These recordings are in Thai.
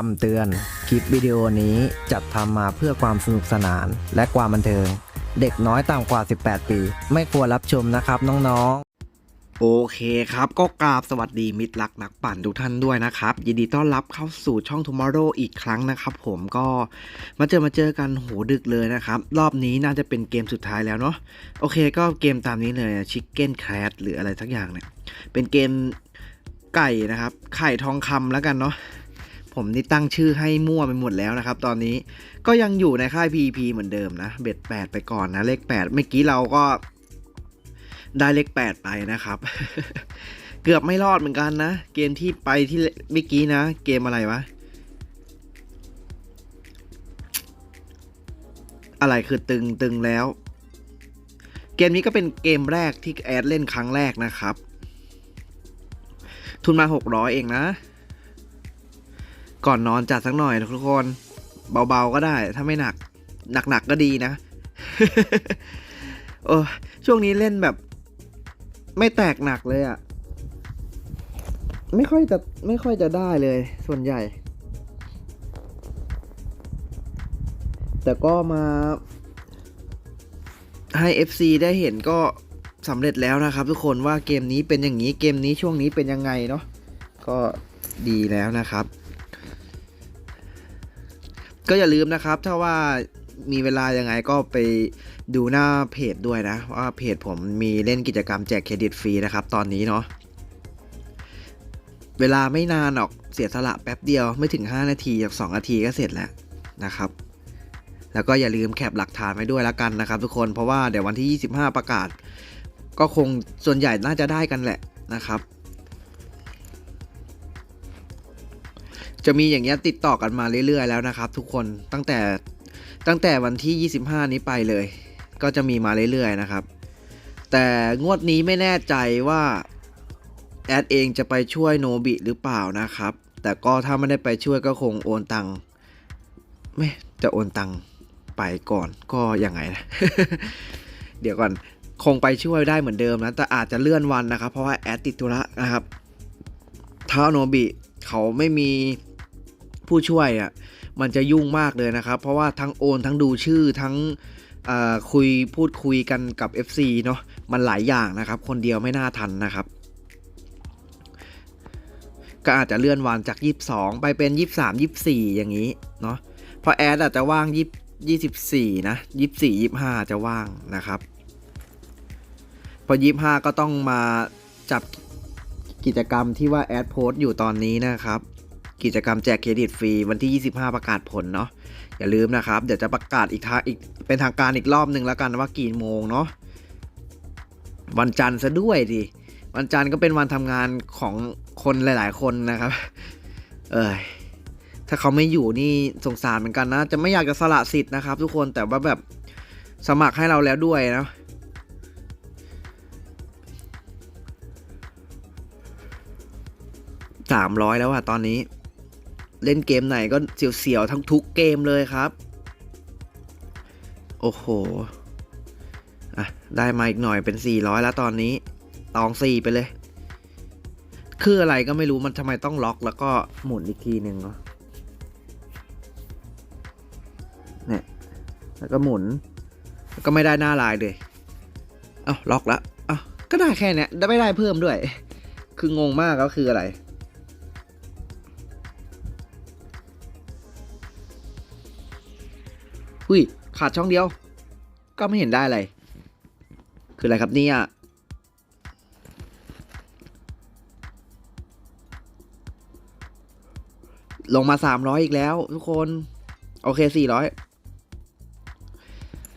คำเตือน คลิปวิดีโอนี้จัดทำมาเพื่อความสนุกสนานและความบันเทิง เด็กน้อยต่ำกว่า 18 ปี ไม่ควรรับชมนะครับน้องๆ โอเคครับ ก็กราบสวัสดีมิตรรักนักปั่นทุกท่านด้วยนะครับ ยินดีต้อนรับเข้าสู่ช่อง Tomorrow อีกครั้งนะครับผมก็มาเจอมาเจอกันโหดึกเลยนะครับ รอบนี้น่าจะเป็นเกมสุดท้ายแล้วเนาะโอเคก็เกมตามนี้เลย Chicken Cat หรืออะไรสักอย่างเนี่ยเป็นเกมไก่นะครับไข่ทองคำแล้วกันเนาะ ผมนี่ตั้งชื่อให้มั่วไปหมดแล้วนะครับ ตอนนี้ก็ยังอยู่ในค่าย PP เหมือนเดิมนะ เบ็ด8 ไปก่อนนะ เลข 8 เมื่อกี้เราก็ได้เลข 8 ไปนะครับ เกือบไม่รอดเหมือนกันนะ เกมที่ไปที่เมื่อกี้นะ เกมอะไรวะ อะไรคือตึงตึงแล้ว เกมนี้ก็เป็นเกมแรกที่แอดเล่นครั้งแรกนะครับ ทุนมา 600 เองนะ ก่อนนอนจัดสักหน่อยทุกคน เบาๆก็ได้ ถ้าไม่หนัก หนักๆก็ดีนะ โอ้ช่วงนี้เล่นแบบ ไม่แตกหนักเลยอะ่ะไม่ค่อยจะไม่ค่อยจะได้เลย ส่วนใหญ่ แต่ก็มา ให้ FC ได้เห็นก็สำเร็จแล้วนะครับ ทุกคนว่าเกมนี้เป็นอย่างนี้เกมนี้ช่วงนี้เป็นยังไงเนาะก็ดีแล้วนะครับ ก็อย่าลืมนะครับ ถ้าว่ามีเวลายังไงก็ไปดูหน้าเพจด้วยนะ ว่าเพจผมมีเล่นกิจกรรมแจกเครดิตฟรีนะครับ ตอนนี้เนาะเวลาไม่นานหรอกเสียสละแป๊บเดียวไม่ถึง 5 นาทีจาก2นาทีก็เสร็จแล้วนะครับ แล้วก็อย่าลืมแคปหลักฐานไว้ด้วยแล้วกันนะครับ ทุกคนเพราะว่าเดี๋ยววันที่ 25 ประกาศ ก็คงส่วนใหญ่น่าจะได้กันแหละนะครับ จะมีอย่างเงี้ยติดต่อกันมาเรื่อยๆแล้วนะครับ ทุกคนตั้งแต่ตั้งแต่วันที่ 25 นี้ไปเลย ก็จะมีมาเรื่อยๆนะครับ แต่งวดนี้ไม่แน่ใจว่าแอดเองจะไปช่วยโนบิหรือเปล่านะครับ แต่ก็ถ้าไม่ได้ไปช่วยก็คงโอนตังค์ไม่จะโอนตังค์ไปก่อนก็ยังไงนะ เดี๋ยวก่อนคงไปช่วยได้เหมือนเดิมนะ แต่อาจจะเลื่อนวันนะครับ เพราะว่าแอดติดธุระนะครับ ถ้าโนบิเขาไม่มี ผู้ช่วยอะมันจะยุ่งมากเลยนะครับ เพราะว่าทั้งโอนทั้งดูชื่อทั้งคุยพูดคุยกันกับ FC เนาะมันหลายอย่างนะครับ คนเดียวไม่น่าทันนะครับ ก็อาจจะเลื่อนวันจาก 22 ไปเป็น 23 24 อย่างนี้เนาะเพราะแอดอาจจะว่าง24นะ24 25 จะว่างนะครับ พอ 25 ก็ต้องมาจับกิจกรรมที่ว่าแอดโพสต์อยู่ตอนนี้นะครับ กิจกรรมแจกเครดิตฟรีวันที่ 25 ประกาศผลเนาะอย่าลืมนะครับ เดี๋ยวจะประกาศอีกทางอีกเป็นทางการอีกรอบหนึ่งแล้วกันว่ากี่โมงเนาะวันจันทร์ซะด้วยดิวันจันทร์ก็เป็นวันทำงานของคนหลาย ๆ คนนะครับ เอยถ้าเขาไม่อยู่นี่สงสารเหมือนกันนะ จะไม่อยากจะสละสิทธิ์นะครับ ทุกคนแต่ว่าแบบสมัครให้เราแล้วด้วยนะสามร้อยแล้วอะตอนนี้ เล่นเกมไหนก็เสียวๆทั้งทุกเกมเลยครับ โอ้โหอะได้มาอีกหน่อยเป็น 400 แล้วตอนนี้ตอง4ไปเลย คืออะไรก็ไม่รู้มันทำไมต้องล็อกแล้วก็หมุนอีกทีหนึ่งเนาะเนี่ยแล้วก็หมุนก็ไม่ได้หน้าลายเลยเอ้าล็อกแล้วเอ้าก็ได้แค่เนี้ยไม่ได้เพิ่มด้วย คืองงมากก็คืออะไร อุ้ยขาดช่องเดียว ก็ไม่เห็นได้อะไร คืออะไรครับเนี่ยลงมาสามร้อยอีกแล้ว ทุกคน โอเคสี่ร้อย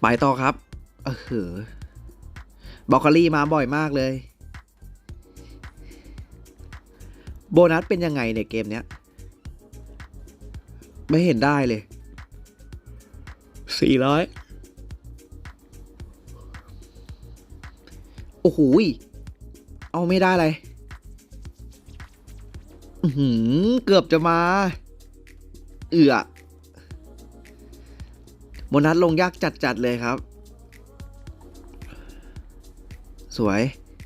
ไปต่อครับ เออหือบล็อกคลี่มาบ่อยมากเลย โบนัสเป็นยังไงเนี่ยเกมเนี้ย ไม่เห็นได้เลย สี่ร้อยโอ้โหเอาไม่ได้เลยหือเกือบจะมา เอือโบนัสลงยากจัดๆเลยครับ สวย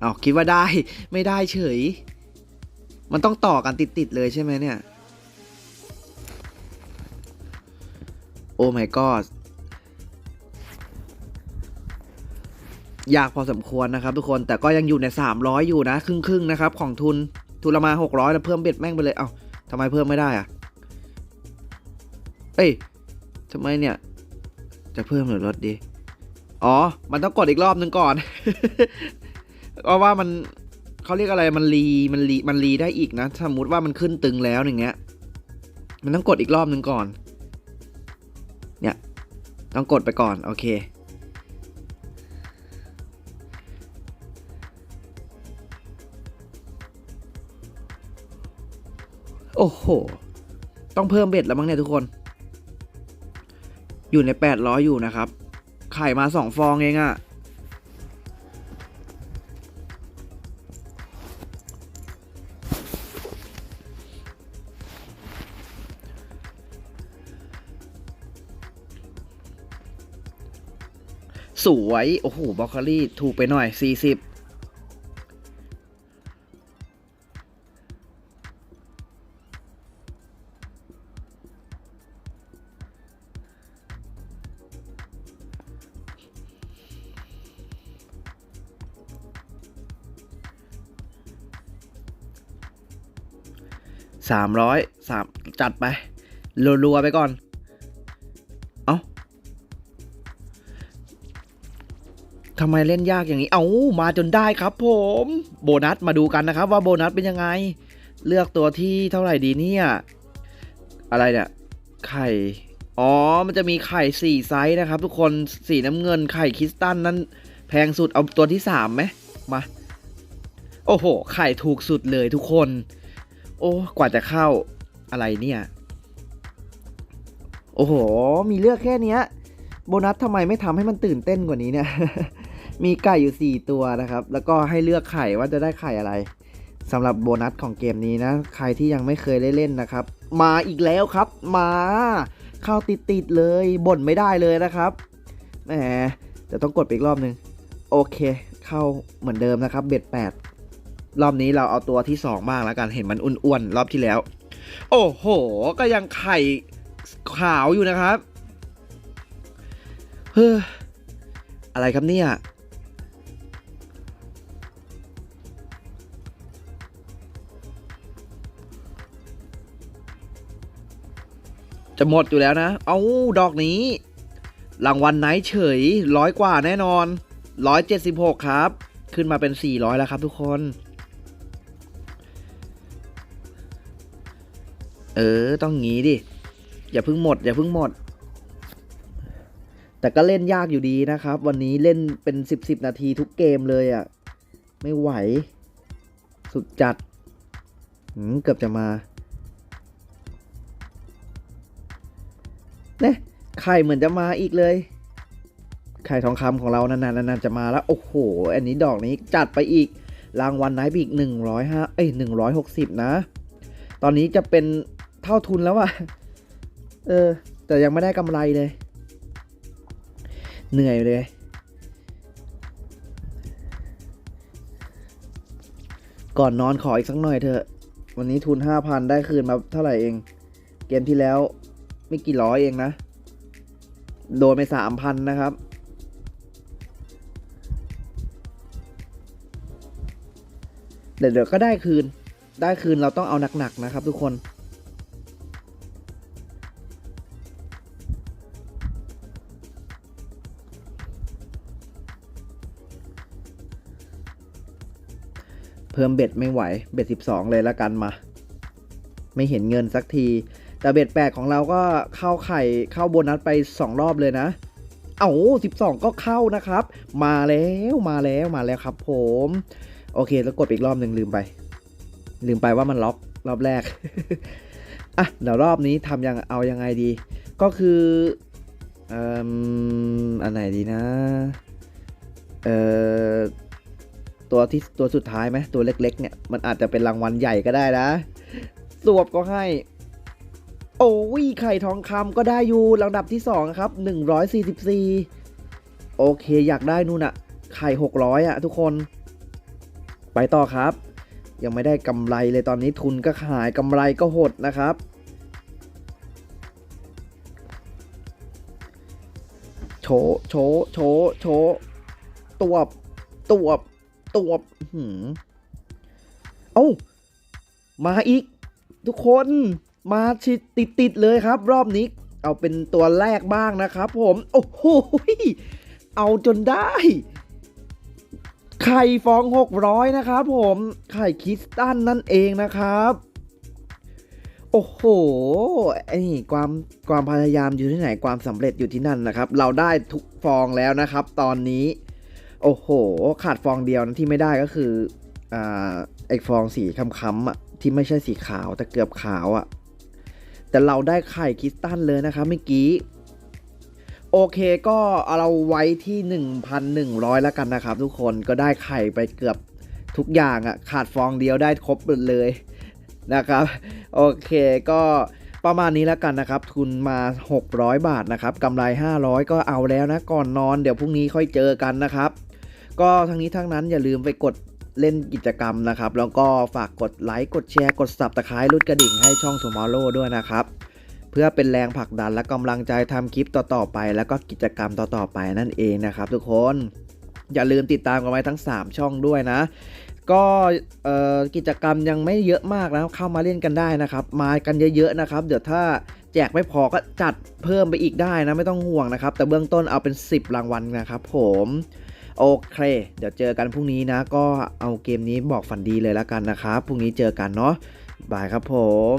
เอาคิดว่าได้ ไม่ได้เฉย มันต้องต่อกันติด ๆ เลยใช่ไหมเนี่ย โอ้ my god ยากพอสมควรนะครับทุกคนแต่ก็ยังอยู่ใน 300 อยู่นะครึ่งครึ่งๆนะครับของทุนทุนละมา 600แล้วเพิ่มเบ็ดแม่งไปเลยเอ้าทำไมเพิ่มไม่ได้อะเอ้ยทำไมเนี่ย จะเพิ่มหรือลดดี อ๋อ มันต้องกดอีกรอบนึงก่อน เพราะว่ามันเขาเรียกอะไรมันรีมันรีมันรีได้อีกนะ สมมติว่ามันขึ้นตึงแล้วอย่างเงี้ย มันต้องกดอีกรอบนึงก่อน เนี่ย ต้องกดไปก่อน โอเค โอ้โห ต้องเพิ่มเบ็ดแล้วมั้งเนี่ยทุกคน อยู่ใน800อยอยู่นะครับ ไข่มาสองฟองเองอะสวย โอ้โหบรอกโคลี่ถูกไปหน่อย 40 สามร้อยสามจัดไปรัวๆไปก่อน เอา้าทำไมเล่นยากอย่างนี้ เอา้ามาจนได้ครับผม โบนัสมาดูกันนะครับ ว่าโบนัสเป็นยังไง เลือกตัวที่เท่าไหร่ดีเนี่ย อะไรเนี่ย ไข่ อ๋อ มันจะมีไข่สี่ไซส์นะครับ ทุกคน สีน้ำเงินไข่คริสตัลนั้น แพงสุด เอาตัวที่สามไหมมา โอ้โห ไข่ถูกสุดเลยทุกคน โอ้กว่าจะเข้าอะไรเนี่ย โอ้โห มีเลือกแค่เนี้ย โบนัสทำไมไม่ทำให้มันตื่นเต้นกว่านี้เนี่ย มีไก่อยู่ 4 ตัวนะครับ แล้วก็ให้เลือกไข่ว่าจะได้ไข่อะไรสำหรับโบนัสของเกมนี้นะ ใครที่ยังไม่เคยได้เล่นนะครับ มาอีกแล้วครับ มา เข้าติดๆเลยบ่นไม่ได้เลยนะครับ แหมจะต้องกดอีกรอบนึง โอเค เข้าเหมือนเดิมนะครับ เบ็ดแปด รอบนี้เราเอาตัวที่สองบ้างแล้วกันเห็นมันอ้วนๆรอบที่แล้ว โอ้โห ก็ยังไข่ขาวอยู่นะครับเฮ้ออะไรครับเนี่ยจะหมดอยู่แล้วนะ เอาดอกนี้ รางวัลไหนเฉยร้อยกว่าแน่นอนร้อยเจ็ดสิบหกครับ ขึ้นมาเป็นสี่ร้อยแล้วครับทุกคน เออ ต้องงี้ดิ อย่าเพิ่งหมด อย่าเพิ่งหมด แต่ก็เล่นยากอยู่ดีนะครับ วันนี้เล่นเป็นสิบสิบนาทีทุกเกมเลยอะ่ะ ไม่ไหว สุดจัดเกือบจะมาเนี่ยไข่เหมือนจะมาอีกเลย ไข่ทองคำของเรานานๆนานๆจะมาแล้ว โอ้โห อันนี้ดอกนี้จัดไปอีก รางวัลไนท์บีกหนึ่งร้อยห้าเอ้ยหนึ่งร้อยหกสิบนะ ตอนนี้จะเป็น เท่าทุนแล้วอะเออ แต่ยังไม่ได้กำไรเลย เหนื่อยเลยก่อนนอนขออีกสักหน่อยเถอะ วันนี้ทุนห้าพันได้คืนมาเท่าไหร่เอง เกมที่แล้วไม่กี่ร้อยเองนะ โดนไปสามพันนะครับ เดี๋ยวเดี๋ยวก็ได้คืน ได้คืนเราต้องเอาหนักๆนะครับทุกคน เพิ่มเบ็ดไม่ไหว เบ็ดสิบสองเลยละกันมา ไม่เห็นเงินสักที แต่เบ็ดแปดของเราก็เข้าไข่เข้าโบนัสไปสองรอบเลยนะ เอาสิบสองก็เข้านะครับ มาแล้วมาแล้วมาแล้วครับ ผม โอเคแล้วกดอีกรอบหนึ่งลืมไป ลืมไปว่ามันล็อกรอบแรก อะเดี๋ยวรอบนี้ทำยังเอายังไงดี ก็คืออ่ออันไหนดีนะ เอ่อ ตัวที่ตัวสุดท้ายไหมตัวเล็กๆเนี่ยมันอาจจะเป็นรางวัลใหญ่ก็ได้นะ สวบก็ให้ โอ้ยไข่ทองคำก็ได้อยู่ลำดับที่2ครับ144 โอเคอยากได้นู่นอะไข่600อะทุกคน ไปต่อครับ ยังไม่ได้กำไรเลยตอนนี้ทุนก็ขายกำไรก็หดนะครับโชโชโชโชตัวบตัวบ ตัวบอื้อหือเอ้า มาอีก ทุกคนมาชิดติดติดเลยครับ รอบนี้ เอาเป็นตัวแรกบ้างนะครับผม โอ้โหเอาจนได้ ไข่ฟอง 600 นะครับผม ไข่คิสตันนั่นเองนะครับ โอ้โห ไอ้ความความพยายามอยู่ที่ไหนความสำเร็จอยู่ที่นั่นนะครับ เราได้ทุกฟองแล้วนะครับ ตอนนี้ โอ้โห ขาดฟองเดียวนะที่ไม่ได้ก็คืออ่าไอ้ฟองสีค้ำๆอะที่ไม่ใช่สีขาวแต่เกือบขาวอะแต่เราได้ไข่คริสตัลเลยนะครับเมื่อกี้โอเคก็เอาเราไว้ที่ 1,100 แล้วกันนะครับ ทุกคนก็ได้ไข่ไปเกือบทุกอย่างอะ่ะขาดฟองเดียวได้ครบหมดเลยนะครับ โอเคก็ประมาณนี้แล้วกันนะครับ ทุนมา 600 บาทนะครับกำไร 500 ก็เอาแล้วนะก่อนนอนเดี๋ยวพรุ่งนี้ค่อยเจอกันนะครับ ก็ทั้งนี้ทั้งนั้นอย่าลืมไปกดเล่นกิจกรรมนะครับ แล้วก็ฝากกดไลค์กดแชร์กด subscribe รุดกระดิ่งให้ช่อง Tomorrow ด้วยนะครับ เพื่อเป็นแรงผลักดันและกำลังใจทำคลิปต่อๆไป แล้วก็กิจกรรมต่อๆไปนั่นเองนะครับทุกคนอย่าลืมติดตามกันไว้ทั้ง 3 ช่องด้วยนะ ก็กิจกรรมยังไม่เยอะมากนะเข้ามาเล่นกันได้นะครับ มากันเยอะๆนะครับ เดี๋ยวถ้าแจกไม่พอก็จัดเพิ่มไปอีกได้นะไม่ต้องห่วงนะครับ แต่เบื้องต้นเอาเป็น 10 รางวัลนะครับ ผม โอเค เดี๋ยวเจอกันพรุ่งนี้นะ ก็เอาเกมนี้บอกฝันดีเลยแล้วกันนะครับ พรุ่งนี้เจอกันเนาะบายครับผม